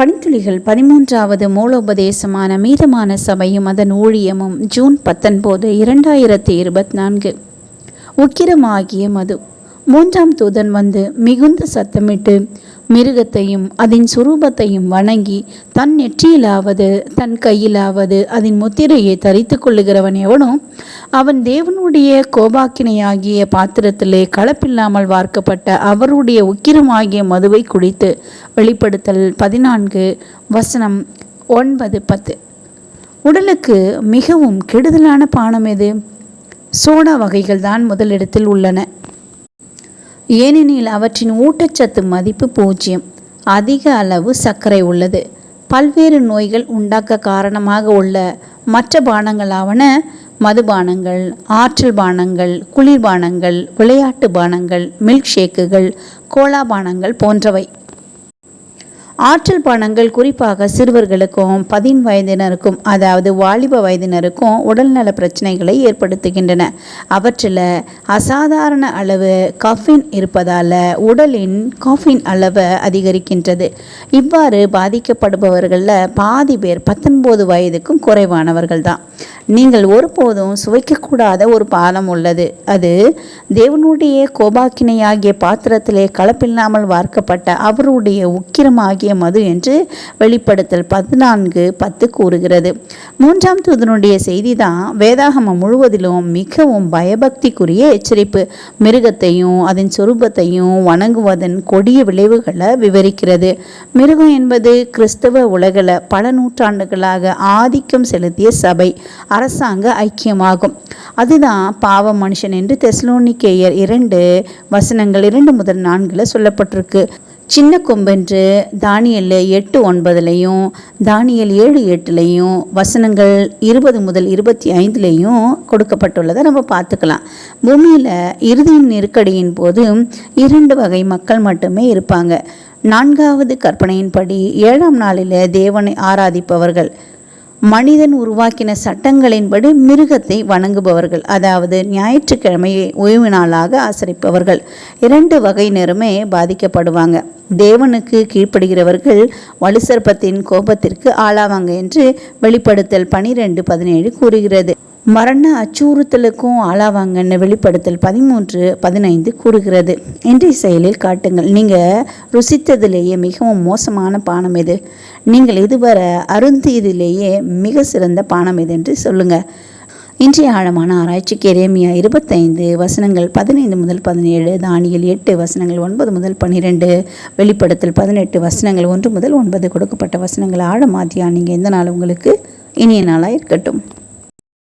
பணித்துளிகள் பதிமூன்றாவது மூலோபதேசமான மீதமான சபையும் அதன் ஊழியமும் ஜூன் பத்தொன்பது இரண்டாயிரத்தி இருபத்தி நான்கு. உக்கிரமாகிய மது. மூன்றாம் தூதன் வந்து மிகுந்த சத்தமிட்டு மிருகத்தையும் அதன் சுரூபத்தையும் வணங்கி தன் நெற்றியிலாவது தன் கையிலாவது அதன் முத்திரையை தரித்து கொள்ளுகிறவன் எவனோ அவன் தேவனுடைய கோபாக்கினையாகிய பாத்திரத்திலே கலப்பில்லாமல் வார்க்கப்பட்ட அவருடைய உக்கிரமாகிய மதுவை குடித்து வெளிப்படுத்தல் பதினான்கு வசனம் ஒன்பது பத்து. உடலுக்கு மிகவும் கெடுதலான பானம் எது? சோடா வகைகள் தான் முதலிடத்தில் உள்ளன. ஏனெனில் அவற்றின் ஊட்டச்சத்து மதிப்பு பூஜ்ஜியம். அதிக அளவு சர்க்கரை உள்ளது. பல்வேறு நோய்கள் உண்டாக்க காரணமாக உள்ள மற்ற பானங்களாவன மதுபானங்கள் ஆற்றல் பானங்கள் குளிர்பானங்கள் விளையாட்டு பானங்கள் மில்க் ஷேக்குகள் கோலா பானங்கள் போன்றவை. ஆற்றல் பானங்கள் குறிப்பாக சிறுவர்களுக்கும் பதின் வயதினருக்கும் அதாவது வாலிப வயதினருக்கும் உடல்நல பிரச்சனைகளை ஏற்படுத்துகின்றன. அவற்றில் அசாதாரண அளவு கஃபின் இருப்பதால் உடலின் காஃபின் அளவை அதிகரிக்கின்றது. இவ்வாறு பாதிக்கப்படுபவர்களில் பாதி பேர் பத்தொன்பது வயதுக்கும் குறைவானவர்கள் தான். நீங்கள் ஒருபோதும் சுவைக்கக்கூடாத ஒரு பானம் உள்ளது. அது தேவனுடைய கோபாக்கினையாகிய பாத்திரத்திலே கலப்பில்லாமல் வார்க்கப்பட்ட அவருடைய உக்கிரமாகிய மது என்று வெளிப்படுத்தல் பதினான்கு பத்து கூறுகிறது. மூன்றாம் தூதனுடைய செய்தி தான் வேதாகமம் முழுவதிலும் மிகவும் பயபக்திக்குரிய எச்சரிப்பு. மிருகத்தையும் அதன் சொரூபத்தையும் வணங்குவதன் கொடிய விளைவுகளை விவரிக்கிறது. மிருகம் என்பது கிறிஸ்தவ உலகில் பல நூற்றாண்டுகளாக ஆதிக்கம் செலுத்திய சபை அரசாங்க ஐக்கியமாகும். அதுதான் பாவ மனுஷன் என்று தெஸ்லோனிக்கேயர் இரண்டு வசனங்கள் இரண்டு முதல் நான்கில் சொல்லப்பட்டிருக்கு. சின்ன கொம்பென்று தானியல் எட்டு ஒன்பதுலையும் தானியல் ஏழு எட்டுலையும் வசனங்கள் இருபது முதல் இருபத்தி ஐந்துலேயும் கொடுக்கப்பட்டுள்ளதை நம்ம பார்த்துக்கலாம். பூமியில் இறுதியின் நெருக்கடியின் போது இரண்டு வகை மக்கள் மட்டுமே இருப்பாங்க. நான்காவது கற்பனையின்படி ஏழாம் நாளில் தேவனை ஆராதிப்பவர்கள். மனிதன் உருவாக்கின சட்டங்களின்படி மிருகத்தை வணங்குபவர்கள் அதாவது ஞாயிற்றுக்கிழமையை ஓய்வு நாளாக ஆசரிப்பவர்கள். இரண்டு வகையினருமே பாதிக்கப்படுவாங்க. தேவனுக்கு கீழ்ப்படுகிறவர்கள் வலுசற்பத்தின் கோபத்திற்கு ஆளாவாங்க என்று வெளிப்படுத்தல் பனிரெண்டு பதினேழு கூறுகிறது. மரண அச்சுறுத்தலுக்கும் ஆளாவாங்கன்னு வெளிப்படுத்தல் பதிமூன்று பதினைந்து கூறுகிறது. இன்றைய செயலில் காட்டுங்கள். நீங்கள் ருசித்ததிலேயே மிகவும் மோசமான பானம் எது? நீங்கள் இதுவரை அருந்தியதிலேயே மிக சிறந்த பானம் எது என்று சொல்லுங்கள் இன்றைய ஆழமான ஆராய்ச்சிக்கு எரேமியா இருபத்தைந்து வசனங்கள் பதினைந்து முதல் பதினேழு தானியல் எட்டு வசனங்கள் ஒன்பது முதல் பன்னிரெண்டு வெளிப்படுத்தல் பதினெட்டு வசனங்கள் ஒன்று முதல் ஒன்பது கொடுக்கப்பட்ட வசனங்கள் ஆழமாத்தியா நீங்கள் எந்த நாள் உங்களுக்கு இனிய நாளாக இருக்கட்டும்.